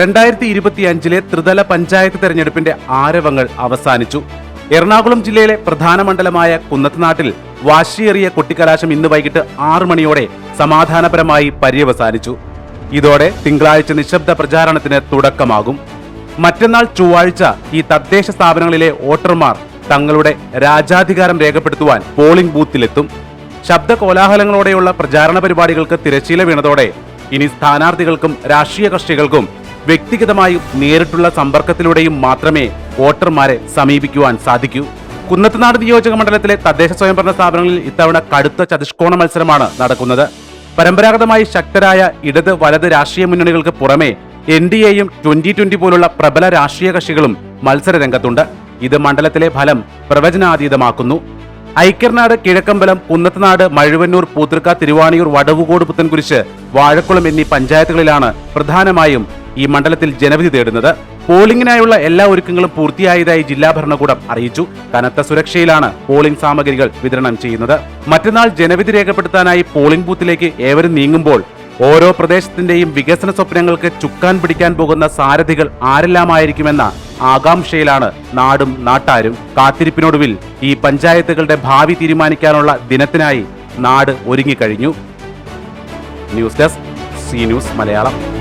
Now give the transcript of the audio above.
രണ്ടായിരത്തി ഇരുപത്തിയഞ്ചിലെ ത്രിതല പഞ്ചായത്ത് തെരഞ്ഞെടുപ്പിന്റെ ആരവങ്ങൾ അവസാനിച്ചു. എറണാകുളം ജില്ലയിലെ പ്രധാന മണ്ഡലമായ കുന്നത്തനാട്ടിൽ വാശിയേറിയ കൊട്ടിക്കലാശം ഇന്ന് വൈകിട്ട് ആറു മണിയോടെ സമാധാനപരമായി പര്യവസാനിച്ചു. ഇതോടെ തിങ്കളാഴ്ച നിശബ്ദ പ്രചാരണത്തിന് തുടക്കമാകും. മറ്റന്നാൾ ചൊവ്വാഴ്ച ഈ തദ്ദേശ സ്ഥാപനങ്ങളിലെ വോട്ടർമാർ തങ്ങളുടെ രാജാധികാരം രേഖപ്പെടുത്തുവാൻ പോളിംഗ് ബൂത്തിലെത്തും. ശബ്ദ കോലാഹലങ്ങളോടെയുള്ള പ്രചാരണ പരിപാടികൾക്ക് തിരശ്ശീല വീണതോടെ ഇനി സ്ഥാനാർത്ഥികൾക്കും രാഷ്ട്രീയ കക്ഷികൾക്കും വ്യക്തിഗതമായും നേരിട്ടുള്ള സമ്പർക്കത്തിലൂടെയും മാത്രമേ വോട്ടർമാരെ സമീപിക്കുവാൻ സാധിക്കൂ. കുന്നത്തുനാട് നിയോജക മണ്ഡലത്തിലെ തദ്ദേശ സ്വയംഭരണ സ്ഥാപനങ്ങളിൽ ഇത്തവണ കടുത്ത ചതുഷ്കോണ മത്സരമാണ് നടക്കുന്നത്. പരമ്പരാഗതമായി ശക്തരായ ഇടത് വലത് രാഷ്ട്രീയ മുന്നണികൾക്ക് പുറമെ എൻ ഡി എയും ട്വന്റി ട്വന്റി പോലുള്ള പ്രബല രാഷ്ട്രീയ കക്ഷികളും മത്സര രംഗത്തുണ്ട് ഇത് മണ്ഡലത്തിലെ ഫലം പ്രവചനാതീതമാക്കുന്നു. ഐക്യർനാട് കിഴക്കമ്പലം കുന്നത്തുനാട് മഴുവന്നൂർ പൂത്തൃക്ക തിരുവാണിയൂർ വടവുകോട് പുത്തൻകുരിശ് വാഴക്കുളം എന്നീ പഞ്ചായത്തുകളിലാണ് പ്രധാനമായും ഈ മണ്ഡലത്തിൽ ജനവിധി തേടുന്നത്. പോളിംഗിനായുള്ള എല്ലാ ഒരുക്കങ്ങളും പൂർത്തിയായതായി ജില്ലാ ഭരണകൂടം അറിയിച്ചു. കനത്ത സുരക്ഷയിലാണ് പോളിംഗ് സാമഗ്രികൾ വിതരണം ചെയ്യുന്നത്. മറ്റന്നാൾ ജനവിധി രേഖപ്പെടുത്താനായി പോളിംഗ് ബൂത്തിലേക്ക് ഏവരും നീങ്ങുമ്പോൾ ഓരോ പ്രദേശത്തിന്റെയും വികസന സ്വപ്നങ്ങൾക്ക് ചുക്കാൻ പിടിക്കാൻ പോകുന്ന സാരഥികൾ ആരെല്ലാമായിരിക്കുമെന്ന ആകാംക്ഷയിലാണ് നാടും നാട്ടാരും. കാത്തിരിപ്പിനൊടുവിൽ ഈ പഞ്ചായത്തുകളുടെ ഭാവി തീരുമാനിക്കാനുള്ള ദിനത്തിനായി നാട് ഒരുങ്ങിക്കഴിഞ്ഞു. News desk C news Malayalam.